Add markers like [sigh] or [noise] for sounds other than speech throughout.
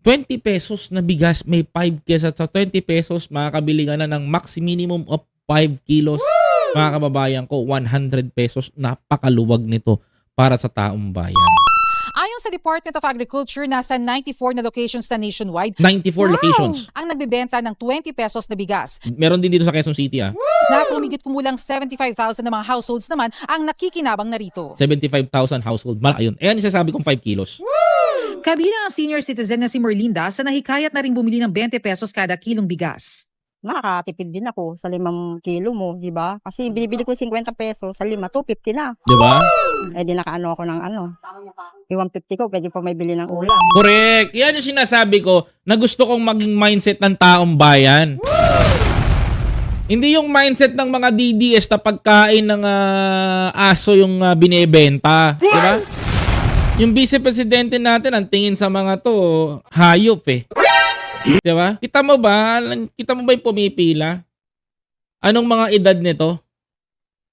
20 pesos na bigas, may 5 kesa sa 20 pesos, makakabili ka na ng max minimum of 5 kilos. Mga kababayan ko, 100 pesos, napakaluwag nito para sa taong bayan. Ayon sa Department of Agriculture, nasa 94 na locations na nationwide 94 locations. ang nagbebenta ng 20 pesos na bigas. Meron din dito sa Quezon City ah. Nasa humigit kumulang 75,000 na mga households naman ang nakikinabang na rito. 75,000 household. Malaki yun. Ayan yung sinasabi kong 5 kilos. Kabilang ang senior citizen na si Merlinda sa nahikayat na rin bumili ng 20 pesos kada kilong bigas. nakakatipid din ako sa limang kilo mo, di ba? Kasi binibili ko 50 pesos, sa lima, 250 na. Di ba? Eh di nakaano ako ng ano. Yung 150 ko, pwede pa may bili ng ulam. Correct. Yan yung sinasabi ko na gusto kong maging mindset ng taong bayan. Hindi yung mindset ng mga DDS na pagkain ng ah, aso yung ah, binebenta. Di ba? Yung vice-presidente natin, ang tingin sa mga to, hayop eh. Di ba? Kita mo ba? Kita mo ba yung pumipila? Anong mga edad nito?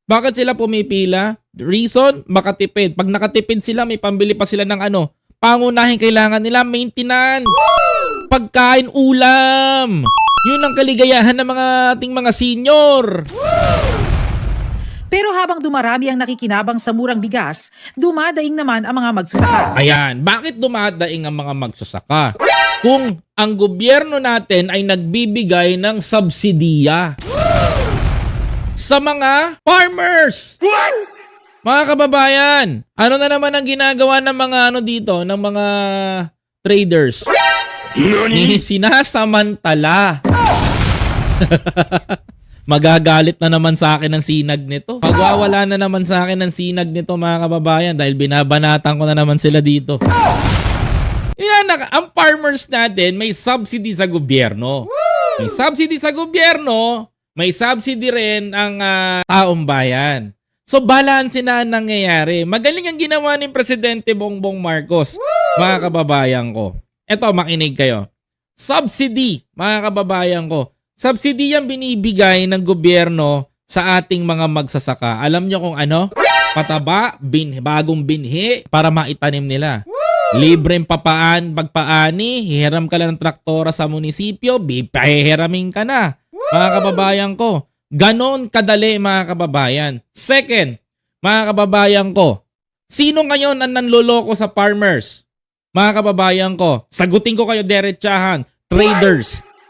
Bakit sila pumipila? Reason, makatipid. Pag nakatipid sila, may pambili pa sila ng ano. Pangunahin kailangan nila, maintenance. Pagkain, ulam. Yun ang kaligayahan ng mga ating mga senior. Pero habang dumarami ang nakikinabang sa murang bigas, dumadaing naman ang mga magsasaka. Ayan, bakit dumadaing ang mga magsasaka? Kung ang gobyerno natin ay nagbibigay ng subsidiya sa mga farmers. Mga kababayan, ano na naman ang ginagawa ng mga ano dito, ng mga traders? Ni [laughs] sinasamantala. [laughs] Magagalit na naman sa akin ng sinag nito. Magwawala na naman sa akin ng sinag nito mga kababayan dahil binabanatan ko na naman sila dito. Na- ang farmers natin may subsidy sa gobyerno. May subsidy sa gobyerno, may subsidy rin ang ah, taong bayan. So balance na ang nangyayari. Magaling ang ginawa ni Presidente Bongbong Marcos, mga kababayan ko. Eto, makinig kayo. Subsidy, mga kababayan ko. Subsidy yung binibigay ng gobyerno sa ating mga magsasaka. Alam nyo kung ano? Pataba, bin, bagong binhi para maitanim nila. Libreng papaan, pagpaani, hihiram ka lang ng traktora sa munisipyo, bipahihiramin ka na. Mga kababayan ko, ganon kadali mga kababayan. Second, mga kababayan ko, sino ngayon ang nanloloko sa farmers? Mga kababayan ko, sagutin ko kayo derechahan, traders.